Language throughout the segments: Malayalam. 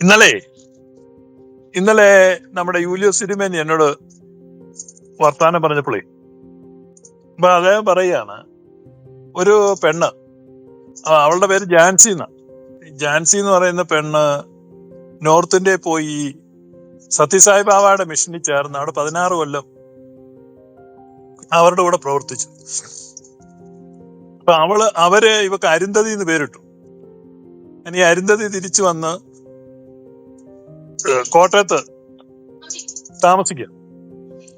ഇന്നലെ ഇന്നലെ നമ്മുടെ യൂലിയോ സിരിമേനി എന്നോട് വർത്താനം പറഞ്ഞപ്പോഴേ അപ്പൊ അദ്ദേഹം പറയാണ് ഒരു പെണ്ണ് അവളുടെ പേര് ജാൻസി എന്നാ. ജാൻസി എന്ന് പറയുന്ന പെണ്ണ് നോർത്ത് ഇന്ത്യയിൽ പോയി സത്യസായി ബാബയുടെ മിഷനിൽ ചേർന്ന് അവിടെ പതിനാറ് കൊല്ലം അവരുടെ കൂടെ പ്രവർത്തിച്ചു. അപ്പൊ അവൾ അവർ ഇവക്ക് അരുന്ധതി എന്ന് പേരിട്ടു. ഇനി അരുന്ധതി തിരിച്ചു വന്ന് കോട്ടയത്ത് താമസിക്കുക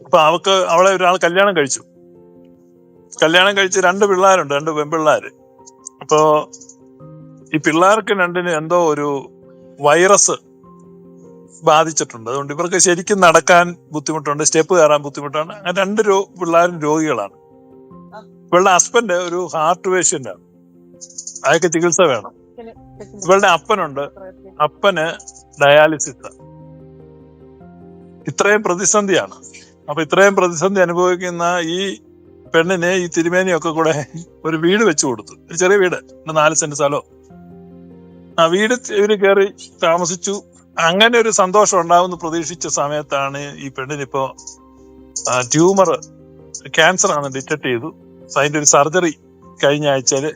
അപ്പൊ അവക്ക് അവളെ ഒരാൾ കല്യാണം കഴിച്ചു. കല്യാണം കഴിച്ച് രണ്ട് പിള്ളേരുണ്ട് രണ്ട് പെൺപിള്ളേര്. അപ്പോ ഈ പിള്ളേർക്ക് രണ്ടിന് എന്തോ ഒരു വൈറസ് ബാധിച്ചിട്ടുണ്ട്. അതുകൊണ്ട് ഇവർക്ക് ശരിക്കും നടക്കാൻ ബുദ്ധിമുട്ടുണ്ട് സ്റ്റെപ്പ് കയറാൻ ബുദ്ധിമുട്ടാണ്. അങ്ങനെ രണ്ട് രോ പിള്ളേരും രോഗികളാണ്. ഇവളുടെ ഹസ്ബൻഡ് ഒരു ഹാർട്ട് പേഷ്യന്റ് ആണ് അയാൾക്ക് ചികിത്സ വേണം. ഇവളുടെ അപ്പനുണ്ട്. അപ്പന് ഡയാലിസിസ്. ഇത്രയും പ്രതിസന്ധിയാണ്. അപ്പൊ ഇത്രയും പ്രതിസന്ധി അനുഭവിക്കുന്ന ഈ പെണ്ണിനെ ഈ തിരുമേനിയൊക്കെ കൂടെ ഒരു വീട് വെച്ചു കൊടുത്തു. ഒരു ചെറിയ വീട് നാല് സെന്റ് സ്ഥലം. ആ വീട് ഇവർ കയറി താമസിച്ചു. അങ്ങനെ ഒരു സന്തോഷം ഉണ്ടാവുമെന്ന് പ്രതീക്ഷിച്ച സമയത്താണ് ഈ പെണ്ണിനിപ്പോ ട്യൂമർ ക്യാൻസർ ആണ് ഡിറ്റക്ട് ചെയ്തു. അതിന്റെ ഒരു സർജറി കഴിഞ്ഞ ആഴ്ചയിൽ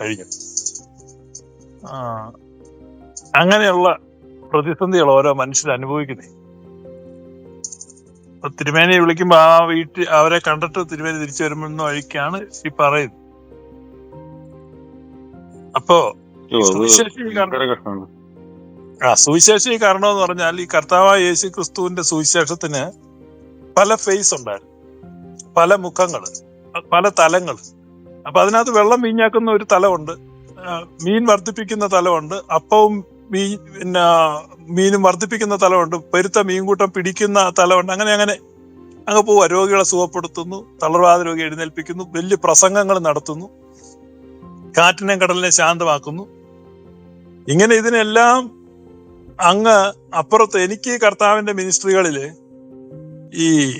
കഴിഞ്ഞു. അങ്ങനെയുള്ള പ്രതിസന്ധികൾ ഓരോ മനുഷ്യർ അനുഭവിക്കുന്നേ. തിരുമേനിയെ വിളിക്കുമ്പോ ആ വീട്ടിൽ അവരെ കണ്ടിട്ട് തിരുമേനി തിരിച്ചു വരുമെന്ന വഴിക്കാണ് ഈ പറയുന്നത്. അപ്പോ ആ ആ സുവിശേഷീകരണം എന്ന് പറഞ്ഞാൽ ഈ കർത്താവായ യേശു ക്രിസ്തുവിന്റെ സുവിശേഷത്തിന് പല ഫേസ് ഉണ്ടായിരുന്നു. പല മുഖങ്ങൾ പല തലങ്ങൾ അപ്പൊ അതിനകത്ത് വെള്ളം വീഞ്ഞാക്കുന്ന ഒരു തലമുണ്ട്. മീൻ വർദ്ധിപ്പിക്കുന്ന തലമുണ്ട്. അപ്പവും മീൻ പിന്നെ മീനും വർദ്ധിപ്പിക്കുന്ന തലമുണ്ട്. പെരുത്ത മീൻകൂട്ടം പിടിക്കുന്ന തലമുണ്ട്. അങ്ങനെ അങ്ങനെ അങ്ങ് പോവുക രോഗികളെ സുഖപ്പെടുത്തുന്നു. തളർവാദ രോഗി എഴുന്നേൽപ്പിക്കുന്നു. വലിയ പ്രസംഗങ്ങൾ നടത്തുന്നു. കാറ്റിനെ കടലിനെ ശാന്തമാക്കുന്നു. ഇങ്ങനെ ഇതിനെല്ലാം അങ്ങ് അപ്പുറത്ത് എനിക്ക് കർത്താവിന്റെ മിനിസ്ട്രികളിൽ ഈ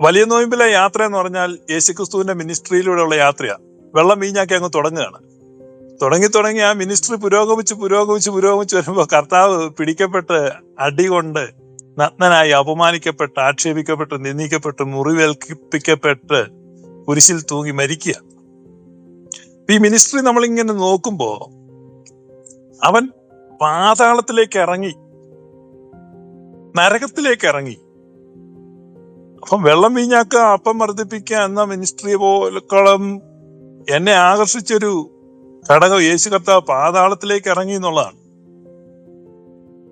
വലിയ നോയമ്പിലെ യാത്ര എന്ന് പറഞ്ഞാൽ യേശുക്രിസ്തുവിന്റെ മിനിസ്ട്രിയിലൂടെയുള്ള യാത്രയാണ് വെള്ളം വീഞ്ഞാക്കി അങ്ങ് തുടങ്ങുകയാണ്. തുടങ്ങി തുടങ്ങി ആ മിനിസ്ട്രി പുരോഗമിച്ച് പുരോഗമിച്ച് പുരോഗമിച്ച് വരുമ്പോൾ കർത്താവ് പിടിക്കപ്പെട്ട് അടികൊണ്ട് നഗ്നനായി അപമാനിക്കപ്പെട്ട് ആക്ഷേപിക്കപ്പെട്ട് നിന്ദിക്കപ്പെട്ട് മുറിവേൽപ്പിക്കപ്പെട്ട് കുരിശിൽ തൂങ്ങി മരിക്കുക. ഈ മിനിസ്ട്രി നമ്മളിങ്ങനെ നോക്കുമ്പോ അവൻ പാതാളത്തിലേക്ക് ഇറങ്ങി നരകത്തിലേക്ക് ഇറങ്ങി. അപ്പം വെള്ളം വീഞ്ഞാക്ക അപ്പം വർദ്ധിപ്പിക്കുക എന്ന മിനിസ്ട്രി പോലും എന്നെ ആകർഷിച്ചൊരു ഘടകം യേശു കർത്താവ് പാതാളത്തിലേക്ക് ഇറങ്ങി എന്നുള്ളതാണ്.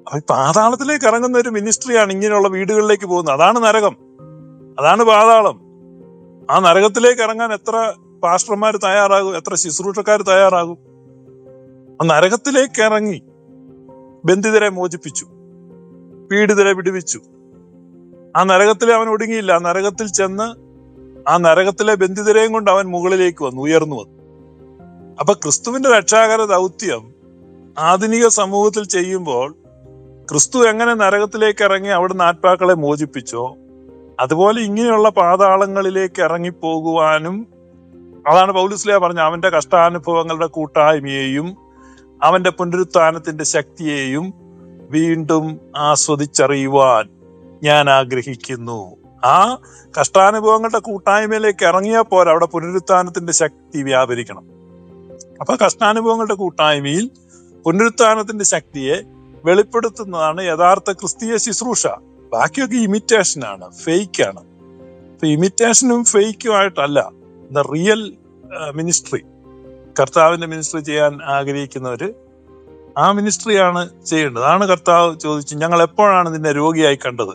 അപ്പൊ പാതാളത്തിലേക്ക് ഇറങ്ങുന്ന ഒരു മിനിസ്ട്രിയാണ് ഇങ്ങനെയുള്ള വീടുകളിലേക്ക് പോകുന്നത്. അതാണ് നരകം. അതാണ് പാതാളം. ആ നരകത്തിലേക്ക് ഇറങ്ങാൻ എത്ര പാസ്റ്റർമാർ തയ്യാറാകും? എത്ര ശുശ്രൂഷക്കാർ തയ്യാറാകും? ആ നരകത്തിലേക്ക് ഇറങ്ങി ബന്ധിതരെ മോചിപ്പിച്ചു. പീഡിതരെ വിടുവിച്ചു. ആ നരകത്തിൽ അവൻ ഒടുങ്ങിയില്ല. ആ നരകത്തിൽ ചെന്ന് ആ നരകത്തിലെ ബന്ധിതരെയും കൊണ്ട് അവൻ മുകളിലേക്ക് വന്നു ഉയർന്നു വന്നു. അപ്പൊ ക്രിസ്തുവിന്റെ രക്ഷാകര ദൗത്യം ആധുനിക സമൂഹത്തിൽ ചെയ്യുമ്പോൾ ക്രിസ്തു എങ്ങനെ നരകത്തിലേക്ക് ഇറങ്ങി അവിടുന്ന് ആത്മാക്കളെ മോചിപ്പിച്ചോ അതുപോലെ ഇങ്ങനെയുള്ള പാതാളങ്ങളിലേക്ക് ഇറങ്ങിപ്പോകുവാനും അതാണ് പൗലുസ്ലിയ പറഞ്ഞ അവന്റെ കഷ്ടാനുഭവങ്ങളുടെ കൂട്ടായ്മയെയും അവന്റെ പുനരുത്ഥാനത്തിന്റെ ശക്തിയെയും വീണ്ടും ആസ്വദിച്ചറിയുവാൻ ഞാൻ ആഗ്രഹിക്കുന്നു. ആ കഷ്ടാനുഭവങ്ങളുടെ കൂട്ടായ്മയിലേക്ക് ഇറങ്ങിയാൽ പോരാ അവിടെ പുനരുത്ഥാനത്തിന്റെ ശക്തി വ്യാപരിക്കണം. അപ്പൊ കഷ്ടാനുഭവങ്ങളുടെ കൂട്ടായ്മയിൽ പുനരുത്ഥാനത്തിന്റെ ശക്തിയെ വെളിപ്പെടുത്തുന്നതാണ് യഥാർത്ഥ ക്രിസ്തീയ ശുശ്രൂഷ. ബാക്കിയൊക്കെ ഇമിറ്റേഷൻ ആണ് ഫേക്ക് ആണ്. അപ്പൊ ഇമിറ്റേഷനും ഫേക്കും ആയിട്ടല്ല ദ റിയൽ മിനിസ്ട്രി കർത്താവിന്റെ മിനിസ്ട്രി ചെയ്യാൻ ആഗ്രഹിക്കുന്നവര് ആ മിനിസ്ട്രിയാണ് ചെയ്യേണ്ടത്. അതാണ് കർത്താവ് ചോദിച്ചു ഞങ്ങൾ എപ്പോഴാണ് നിന്നെ രോഗിയായി കണ്ടത്?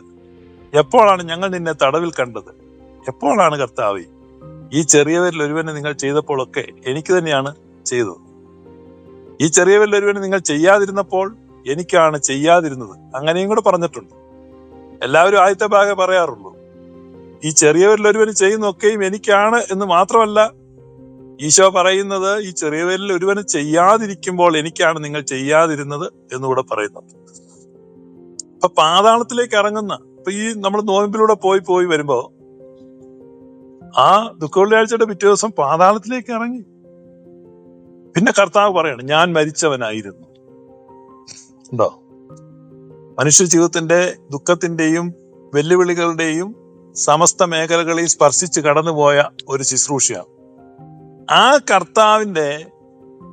എപ്പോഴാണ് ഞങ്ങൾ നിന്നെ തടവിൽ കണ്ടത്? എപ്പോഴാണ് കർത്താവ്? ഈ ചെറിയവരിൽ ഒരുവനെ നിങ്ങൾ ചെയ്തപ്പോഴൊക്കെ എനിക്ക് തന്നെയാണ് ചെയ്തത് ഈ ചെറിയ വല്ലൊരുവന് നിങ്ങൾ ചെയ്യാതിരുന്നപ്പോൾ എനിക്കാണ് ചെയ്യാതിരുന്നത്. അങ്ങനെയും കൂടെ പറഞ്ഞിട്ടുണ്ട്. എല്ലാവരും ആദ്യത്തെ ഭാഗം പറയാറുള്ളൂ. ഈ ചെറിയ ഒരുവന് ചെയ്യുന്നൊക്കെയും എനിക്കാണ് എന്ന് മാത്രമല്ല ഈശോ പറയുന്നത് ഈ ചെറിയവരിൽ ഒരുവന് ചെയ്യാതിരിക്കുമ്പോൾ എനിക്കാണ് നിങ്ങൾ ചെയ്യാതിരുന്നത് എന്നുകൂടെ പറയുന്നത് അപ്പൊ പാതാളത്തിലേക്ക് ഇറങ്ങുന്ന ഇപ്പൊ ഈ നമ്മൾ നോയമ്പിലൂടെ പോയി പോയി വരുമ്പോ ആ ദുഃഖവെള്ളിയാഴ്ചയുടെ പിറ്റേ ദിവസം പാതാളത്തിലേക്ക് ഇറങ്ങി. പിന്നെ കർത്താവ് പറയാണ് ഞാൻ മരിച്ചവനായിരുന്നു. ഉണ്ടോ? മനുഷ്യ ജീവിതത്തിന്റെ ദുഃഖത്തിന്റെയും വെല്ലുവിളികളുടെയും സമസ്ത മേഖലകളിൽ സ്പർശിച്ച് കടന്നുപോയ ഒരു ശുശ്രൂഷയാണ്. ആ കർത്താവിന്റെ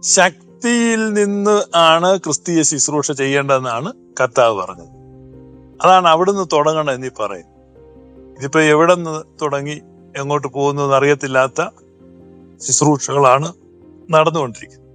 ശക്തിയിൽ നിന്ന് ആണ് ക്രിസ്തീയ ശുശ്രൂഷ ചെയ്യേണ്ടതെന്നാണ് കർത്താവ് പറഞ്ഞത്. അതാണ് അവിടുന്ന് തുടങ്ങണം എന്നീ പറയും ഇതിപ്പോ എവിടെ നിന്ന് തുടങ്ങി എങ്ങോട്ട് പോകുന്നു അറിയത്തില്ലാത്ത ശുശ്രൂഷകളാണ് നടന്നുകൊണ്ടിരിക്കുന്നത്